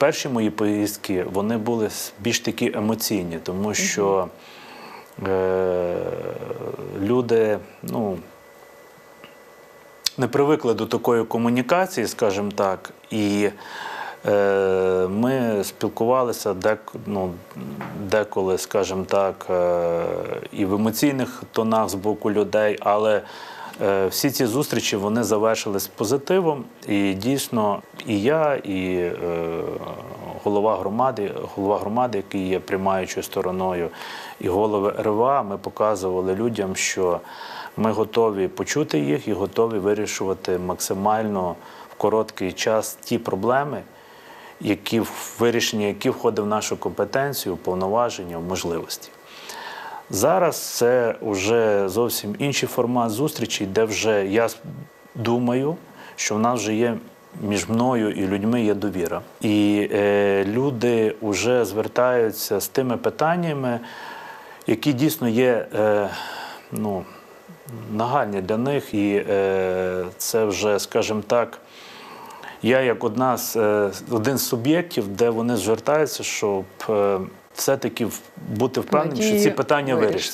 перші мої поїздки вони були більш такі емоційні, тому що е, люди, ну не привикли до такої комунікації, скажімо так, і е, ми спілкувалися дек, ну, деколи, скажімо так, е, і в емоційних тонах з боку людей, але е, всі ці зустрічі вони завершились позитивом. І дійсно, і я, і е, голова громади, голова громади, який є приймаючою стороною, і голови РВА, ми показували людям, що ми готові почути їх і готові вирішувати максимально в короткий час ті проблеми, які вирішення, які входять в нашу компетенцію, повноваження, в можливості. Зараз це вже зовсім інший формат зустрічі, де вже я думаю, що в нас вже є між мною і людьми є довіра. І е, люди вже звертаються з тими питаннями, які дійсно є е, ну, нагальні для них. І е, це вже, скажімо так, я як одна з е, один з суб'єктів, де вони звертаються, щоб е, все-таки бути впевненим, що ці питання вирішаться.